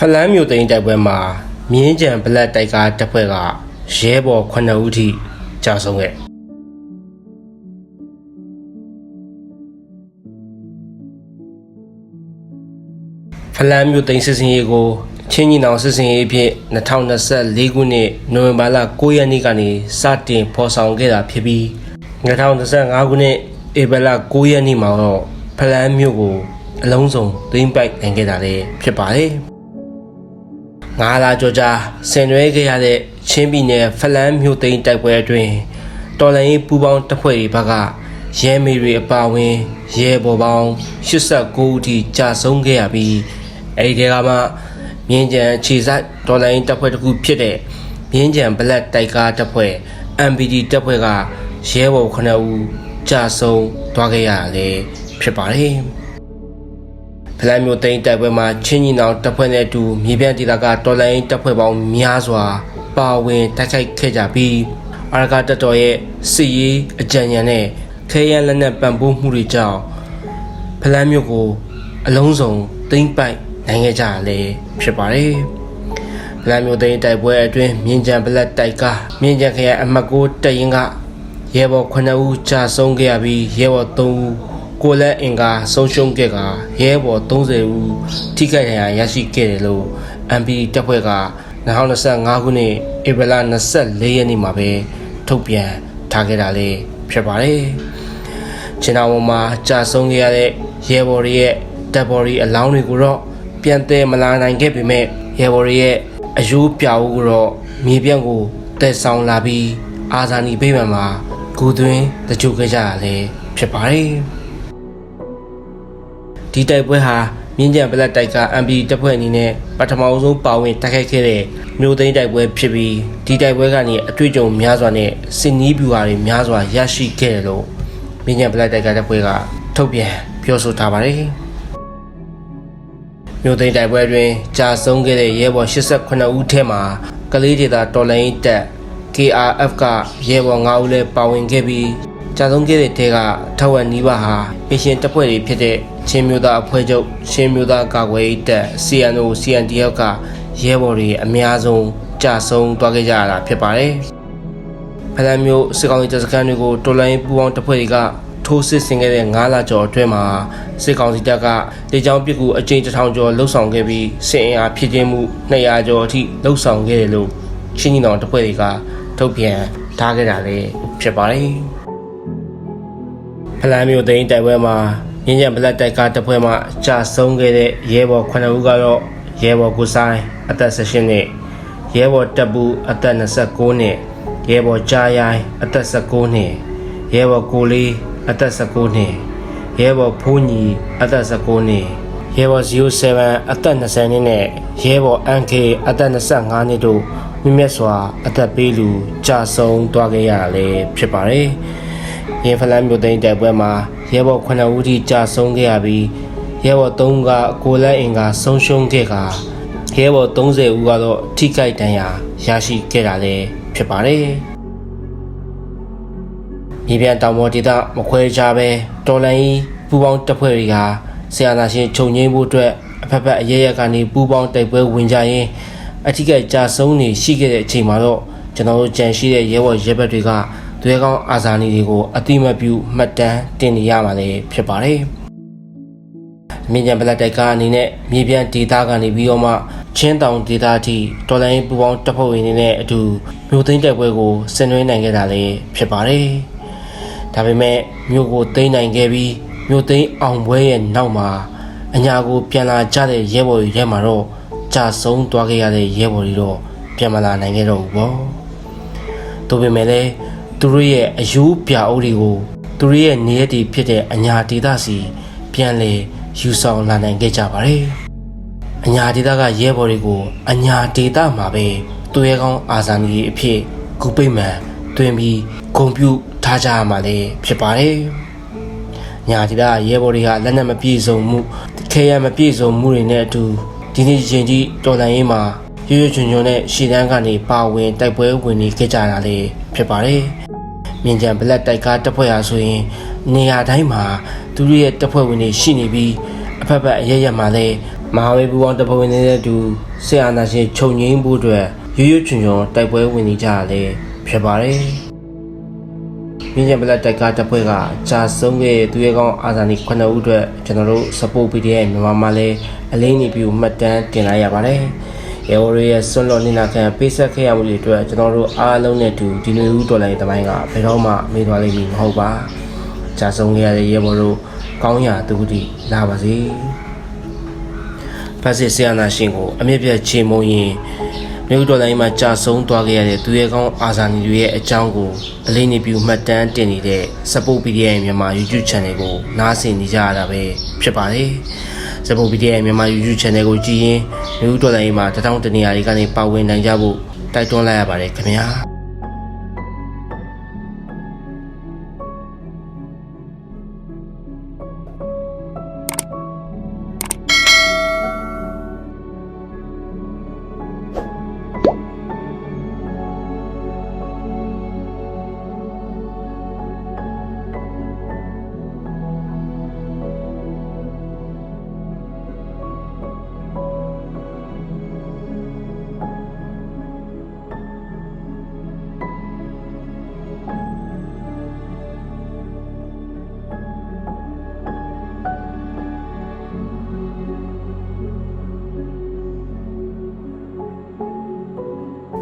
ဖလန်းမြို့သိမ်းတိုက်ပွဲမှာမြင်းကြံဘလက်တိုက်ကားတပ်ဖွဲ့ကရဲဘော်9ဦးထိကြာဆုံးခဲ့ဖလန်းမြို့သိမ်းစစ်စင်ရေးကိုချင်းကြီးနောင်စစ်စင်ရေးအဖြစ်2024ခုနှစ်နိုဝင်ဘာလ9ရက်နေ့ကနေစတင်ဖော်ဆောင်ခဲ့တာဖြစ်ပြီး2025ခုနှစ်ဧပြီလ9ရက်နေ့မှာတော့ဖလန်းမြို့ကိုအလုံးစုံသိမ်းပိုက်နိုင်ခဲ့တာလည်းဖြစ်ပါတယ်။ ငါးလာကြောကြာဆင်နွှဲခဲ့ရတဲ့ချင်းပြည်နယ်ဖလန်းမြို့သိမ်းတိုက်ပွဲအတွင်းတော်လိုင်းပူပေါင်းတပ်ဖွဲ့တွေဘက်ကရဲမေတွေအပါအဝင်ရဲဘော်ပေါင်း89ဦးထိကြာဆုံးခဲ့ရပြီးအဲဒီထဲကမှမြင်းကြံခြေစိုက်တော်လိုင်းတပ်ဖွဲ့တစ်ခုဖြစ်တဲ့မြင်းကြံဘလက်တိုက်ကားတပ်ဖွဲ့ MPD တပ်ဖွဲ့ကရဲဘော်9ဦးကြာဆုံးသွားခဲ့ရတာလည်းဖြစ်ပါတယ်။ ဖလန်းမျိုးသိန်းတိုက်ပွဲမှာချင်းကြီးနောင်တပ်ဖွဲ့နဲ့အတူမြေပြန့်ဒေသကတော်လိုင်းတပ်ဖွဲ့ပေါင်းများစွာ ပါဝင်တိုက်ခိုက်ခဲ့ကြပြီးအာရကတပ်တော်ရဲ့စစ်ရေးအကြံဉာဏ်နဲ့ခဲယမ်းလက်နက်ပံ့ပိုးမှုတွေကြောင့်ဖလန်းမျိုးကိုအလုံးစုံသိမ်းပိုက်နိုင်ခဲ့ကြတာလည်းဖြစ်ပါတယ်။ဖလန်းမျိုးသိန်းတိုက်ပွဲအတွင်းမြင်းကြံဘလက်တိုက်ကားမြင်းကြံခရိုင်အမှတ်6တပ်ရင်းကရဲဘော်9ဦးကြာဆုံးခဲ့ရပြီးရဲဘော်3ဦး ကိုလက်အင်ကာဆုံးရှုံးခဲ့ကရဲဘော်30ဦးထိခိုက်ဒဏ်ရာရရှိခဲ့တယ်လို့ MP တပ်ဖွဲ့က2025ခုနှစ်ဧပြီလ24ရက်နေ့မှာပဲထုတ်ပြန်ထားခဲ့တာလေးဖြစ်ပါတယ်။ချင်းတော်မှာကြာဆုံးခဲ့ရတဲ့ရဲဘော်တွေရဲ့တပ်ဘော်တွေအလောင်းတွေကိုတော့ပြန်သဲမလာနိုင်ခဲ့ပေမဲ့ရဲဘော်တွေရဲ့အယိုးပြာဦးကိုတော့မြေပြန့်ကိုတက်ဆောင်လာပြီးအာဇာနည်ဗိမာန်မှာဂူသွင်းတကြုခဲ့ကြတာလည်းဖြစ်ပါတယ်။ ဒီတိုက်ပွဲဟာမြင်းကြံပလက်တိုက်က MB တပ်ဖွဲ့အနေနဲ့ပထမအဆုံးပါဝင်တိုက်ခိုက်ခဲ့တဲ့မြို့သိမ်းတိုက်ပွဲဖြစ်ပြီးဒီတိုက်ပွဲကနေအတွေ့အကြုံများစွာနဲ့စင်နီးဗျူဟာတွေများစွာရရှိခဲ့တယ်လို့မြင်းကြံပလက်တိုက်ကတပ်ဖွဲ့ကထုတ်ပြန်ပြောဆိုထားပါတယ်။မြို့သိမ်းတိုက်ပွဲတွင်ကြာဆုံးခဲ့တဲ့ရဲဘော်89ဦးထဲမှာကလေးဒေသတော်လိုင်းတပ် KRF ကရဲဘော်9ဦးလည်းပါဝင်ခဲ့ပြီး ကြာဆုံးခဲ့တဲ့ထဲကထက်ဝက်နီးပါးဟာပင်ရှင်တပ်ဖွဲ့တွေဖြစ်တဲ့ချင်းမျိုးသားအဖွဲ့ချုပ်ချင်းမျိုးသားကာကွယ်ရေးတပ် CNO CNDF ကရဲဘော်တွေအများဆုံးကြာဆုံးသွားခဲ့ကြရတာဖြစ်ပါတယ်။ဖလန်မျိုးစစ်ကောင်စီတပ်စခန်းတွေကိုတော်လိုင်းပူပေါင်းတပ်ဖွဲ့တွေကထိုးစစ်ဆင်ခဲ့တဲ့9လကျော်အတွင်းမှာစစ်ကောင်စီတပ်ကလေကြောင်းပစ်ကူအကြိမ်တစ်ထောင်ကျော်လှုပ်ဆောင်ခဲ့ပြီးစစ်အင်အားဖြစ်ခြင်းမှု200ကျော်အထိလှုပ်ဆောင်ခဲ့တယ်လို့ချင်းကြီးတော်တပ်ဖွဲ့တွေကထုတ်ပြန်ထားခဲ့တာလည်းဖြစ်ပါတယ်။ဖ လန်မျိုးသိန်းတိုက်ပွဲမှာမြင်းကြံဘလက်တိုက်ကားတပ်ဖွဲ့မှကြာဆုံးခဲ့တဲ့ရဲဘော်9ဦးကတော့ရဲဘော်ကိုဆိုင်အသက်16နှစ်ရဲဘော်တပ်ဘူးအသက်29နှစ်ရဲဘော်ကြားရိုင်းအသက်19နှစ်ရဲဘော်ကိုလေးအသက်19နှစ်ရဲဘော်ဖိုးညီအသက်19နှစ်ရဲဘော်07အသက်20နှစ်နဲ့ရဲဘော် NK အသက်25နှစ်တို့မြင့်မြတ်စွာအသက်ပေးလူကြာဆုံးသွားခဲ့ရတာလည်းဖြစ်ပါတယ်။ ရင်းဖလန်မြို့သိမ်းတိုက်ပွဲမှာရဲဘော်9ဦးထိကြာဆုံးခဲ့ရပြီးရဲဘော်3ကကိုလက်အင်ကဆုံးရှုံးခဲ့ကရဲဘော်30ဦးကတော့ထိခိုက်ဒဏ်ရာရရှိခဲ့တာလည်းဖြစ်ပါတယ်။မြေပြန်တောင်ပေါ်ဒေသမခွဲခြားပဲတော်လန်ကြီးပူပေါင်းတပ်ဖွဲ့တွေကဆရာနာရှင်ခြုံငိမ့်ဖို့အတွက်အဖက်ဖက်အရရက်ကနေပူပေါင်းတိုက်ပွဲဝင်ကြရင်အထက်ကကြာဆုံးနေရှိခဲ့တဲ့အချိန်မှာတော့ကျွန်တော်တို့ကြံရှိတဲ့ရဲဘော်ရဲဘက်တွေက သွေးကောင်းအာဇာနည်တွေကိုအတိမပြုမှတ်တမ်းတင်နေရမှာလည်းဖြစ်ပါတယ်။မြင်းကြံပလက်တိုက်ကအနေနဲ့မြေပြန်ဒေသကနေပြီးတော့မှချင်းတောင်ဒေသအထိတော်လိုင်းပူပေါင်းတပ်ဖွဲ့ဝင်တွေနဲ့အတူမြို့သိမ်းတိုက်ပွဲကိုဆင်နွှဲနိုင်ခဲ့တာလည်းဖြစ်ပါတယ်။ဒါပေမဲ့မြို့ကိုသိမ်းနိုင်ခဲ့ပြီးမြို့သိမ်းအောင်ပွဲရဲ့နောက်မှာအညာကိုပြန်လာကြတဲ့ရဲဘော်တွေထဲမှာတော့ကြာဆုံးသွားခဲ့ရတဲ့ရဲဘော်တွေတော့ပြန်မလာနိုင်ခဲ့တော့ဘူးပေါ့။ဒါပေမဲ့လည်း သူတို့ရဲ့အယူပြအုပ်တွေကိုသူတို့ရဲ့နေရက်တွေဖြစ်တဲ့အညာဒေသစီပြန်လေယူဆောင်လာနိုင်ခဲ့ကြပါတယ်။အညာဒေသကရဲဘော်တွေကိုအညာဒေသမှာပဲသူရဲကောင်းအာဇာနည်အဖြစ်ကုပိတ်မှန်တွင်ပြီးဂုံပြုထားကြရမှာလည်းဖြစ်ပါတယ်။ညာဒေသရဲဘော်တွေကလက်နက်မပြည့်စုံမှုခဲရမပြည့်စုံမှုတွေနဲ့အတူဒီနေ့ချိန်ကြီးတော်လန်ရေးမှာ ရွရွချွန်ချွန်နဲ့ရှီတန်းကနေပါဝင်တိုက်ပွဲဝင်နေခဲ့ကြတာလည်းဖြစ်ပါတယ်။မြင်းကြံဘလက်တိုက်ကားတပ်ဖွဲ့ရာဆိုရင် နေရာတိုင်းမှာသူတို့ရဲ့တပ်ဖွဲ့ဝင်တွေရှိနေပြီးအဖက်ဖက်အရရက်မှာလည်းမဟာမိတ်ပူပေါင်းတပ်ဖွဲ့ဝင်တွေနဲ့အတူဆရာနာရှင်ခြုံငိမ့်ဖို့အတွက်ရွရွချွန်ချွန်တိုက်ပွဲဝင်နေကြရလဲဖြစ်ပါတယ်။မြင်းကျန်ပလက်တိုက်ကားတပ်ဖွဲ့ကကြာဆုံးခဲ့တဲ့သူရဲကောင်းအာဇာနည်9ဦးအတွက်ကျွန်တော်တို့ support PDF မြန်မာမှာလည်းအလေးနေပြီးမှတ်တမ်းတင်လိုက်ရပါတယ်။ ရေဝရရဲ့ဆွန့်လွတ်နေတာခံပေးဆက်ခဲ့ရမှုတွေအတွက်ကျွန်တော်တို့အားလုံးနဲ့အတူဒီနေ့ဦးတော်လိုင်းတမိုင်းကဘယ်တော့မှမေ့သွားလိမ့်မည်မဟုတ်ပါ။ကြာဆုံးခဲ့ရတဲ့ရေဘော်တို့ကောင်းရာသူတိလာပါစေ။ဖက်စစ်ဆီယနာရှင်ကိုအမြင့်ပြတ်ချေမုံရင်မြို့တော်တိုင်းမှာကြာဆုံးသွားခဲ့ရတဲ့သူရဲကောင်းအာဇာနည်တွေရဲ့အကြောင်းကိုအလေးနေပြုမှတ်တမ်းတင်နေတဲ့ Support PDI မြန်မာ YouTube Channel ကိုနားဆင်နေကြရတာပဲဖြစ်ပါတယ်။ Support PDI မြန်မာ YouTube Channel ကိုကြည့်ရင်မြို့တော်တိုင်းမှာတထောင်တနေရာတွေကနေပါဝင်နိုင်ကြဖို့တိုက်တွန်းလိုက်ရပါတယ်ခင်ဗျာ။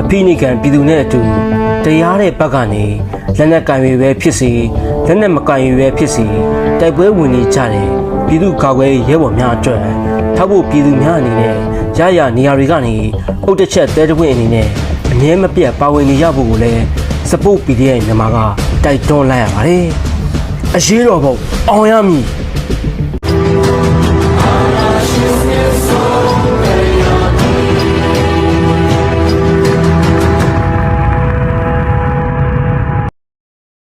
အဖိနိကန်ပြည်သူနဲ့အတူတရားတဲ့ဘက်ကနေလက်နက်ကင်တွေပဲဖြစ်စေလက်နက်မကင်တွေပဲဖြစ်စေတိုက်ပွဲဝင်နေကြတယ်ပြည်သူကာကွယ်ရဲဘော်များအတွက်ထောက်ဖို့ပြည်သူများအနေနဲ့ရရနေရာတွေကနေအုတ်တစ်ချက်တဲတဝင်းအနေနဲ့အငဲမပြတ်ပါဝင်နေရဖို့ကိုလည်း support PDF မြန်မာကတိုက်တွန်းလိုက်ရပါတယ်အရေးတော်ပုံအောင်ရမည် Yes, oh.